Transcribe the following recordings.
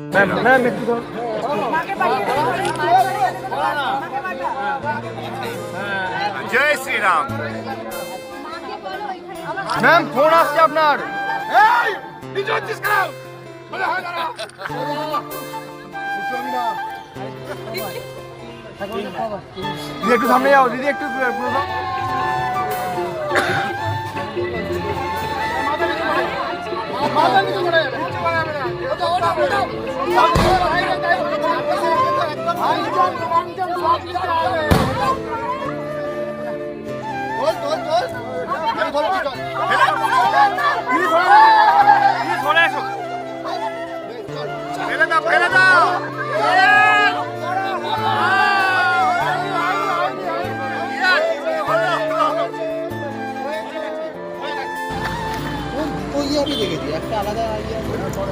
Ma'am ma'am একটু ধর। জয় Shriram. Ma'am phone আসছে আপনার। দিদি একটু সামনে যাও। দিদি একটু পুরো দাও। দিদি আমি দেখেছি? একটা আলাদা ইয়ে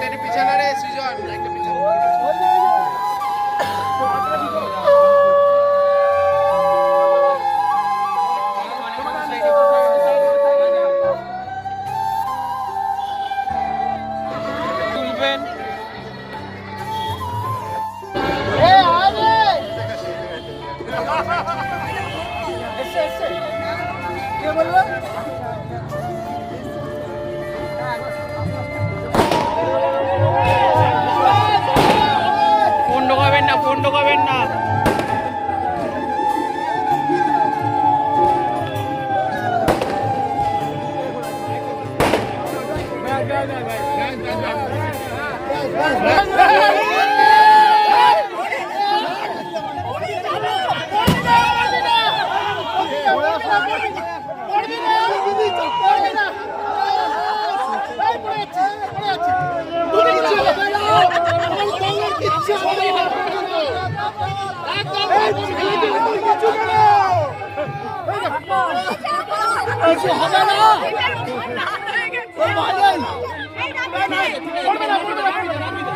লাইটটার পিছনে রে সৃজন। লাইটটার পিছনে। ফোন হবে না ওর মাঝে পড়বে না পড়বে না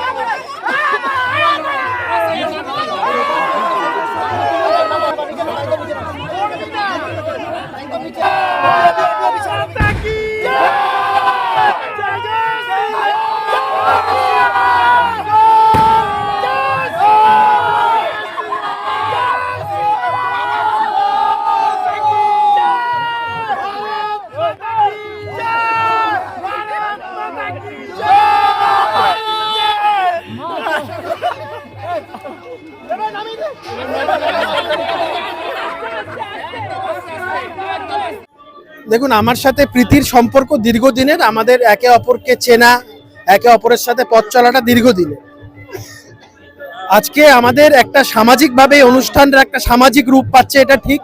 দেখুন, আমার সাথে প্রীতির সম্পর্ক দীর্ঘদিনের, আমাদের একে অপরকে চেনা, একে অপরের সাথে পথ চলাটা দীর্ঘদিনের। আজকে আমাদের একটা সামাজিকভাবে এই অনুষ্ঠানটা একটা সামাজিক রূপ পাচ্ছে, এটা ঠিক।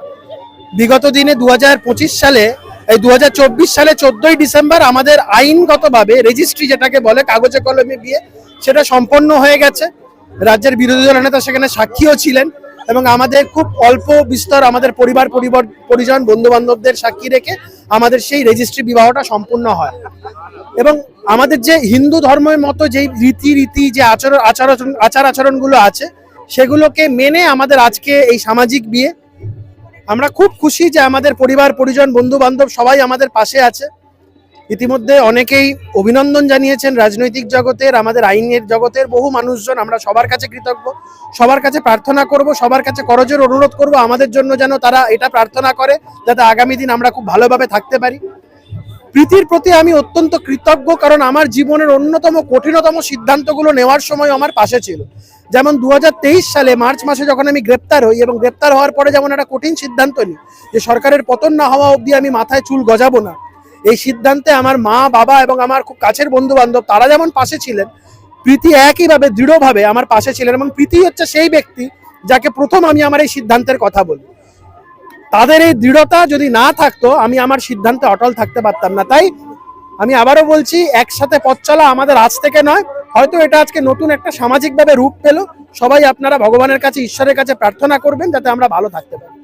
বিগত দিনে দু হাজার পঁচিশ সালে, এই দু হাজার চব্বিশ সালে চোদ্দই ডিসেম্বর আমাদের আইনগতভাবে রেজিস্ট্রি যেটাকে বলে, কাগজে কলমে বিয়ে সেটা সম্পন্ন হয়ে গেছে। রাজ্যের বিরোধী দল নেতা সেখানে সাক্ষীও ছিলেন এবং আমাদের খুব অল্প বিস্তর আমাদের পরিবার পরিবার পরিজন বন্ধু বান্ধবদের সাক্ষী রেখে আমাদের সেই রেজিস্ট্রি বিবাহটা সম্পূর্ণ হয়। এবং আমাদের যে হিন্দু ধর্মের মতো যেই রীতি রীতি যে আচরণ আচার আচরণ আচার আচরণগুলো আছে, সেগুলোকে মেনে আমাদের আজকে এই সামাজিক বিয়ে। আমরা খুব খুশি যে আমাদের পরিবার পরিজন বন্ধু বান্ধব সবাই আমাদের পাশে আছে। ইতিমধ্যে অনেকেই অভিনন্দন জানিয়েছেন রাজনৈতিক জগতের, আমাদের আইনের জগতের, বহু মানুষজন আমরা সবার কাছে কৃতজ্ঞ। সবার কাছে প্রার্থনা করব, সবার কাছে করজোর অনুরোধ করব, আমাদের জন্য যেন তারা এটা প্রার্থনা করে, যাতে আগামী দিন আমরা খুব ভালোভাবে থাকতে পারি। প্রীতির প্রতি আমি অত্যন্ত কৃতজ্ঞ, কারণ আমার জীবনের অন্যতম কঠিনতম সিদ্ধান্তগুলো নেওয়ার সময় আমার পাশে ছিল। যেমন দু হাজার তেইশ সালে মার্চ মাসে যখন আমি গ্রেপ্তার হই, এবং গ্রেপ্তার হওয়ার পরে যেমন একটা কঠিন সিদ্ধান্ত নিই, যে সরকারের পতন না হওয়া অবধি আমি মাথায় চুল গজাবো না। এই সিদ্ধান্তে আমার মা, বাবা এবং আমার খুব কাছের বন্ধু বান্ধব তারা যেমন পাশে ছিলেন, প্রীতি একইভাবে দৃঢ়ভাবে আমার পাশে ছিলেন এবং প্রীতি হচ্ছে সেই ব্যক্তি যাকে প্রথম আমি আমার এই সিদ্ধান্তের কথা বলি। তাদের এই দৃঢ়তা যদি না থাকতো, আমি আমার সিদ্ধান্তে অটল থাকতে পারতাম না। তাই আমি আবারও বলছি, একসাথে পথ চলা আমাদের আজ থেকে নয়। হয়তো এটা আজকে নতুন একটা সামাজিকভাবে রূপ পেল। সবাই আপনারা ভগবানের কাছে, ঈশ্বরের কাছে প্রার্থনা করবেন যাতে আমরা ভালো থাকতে পারি।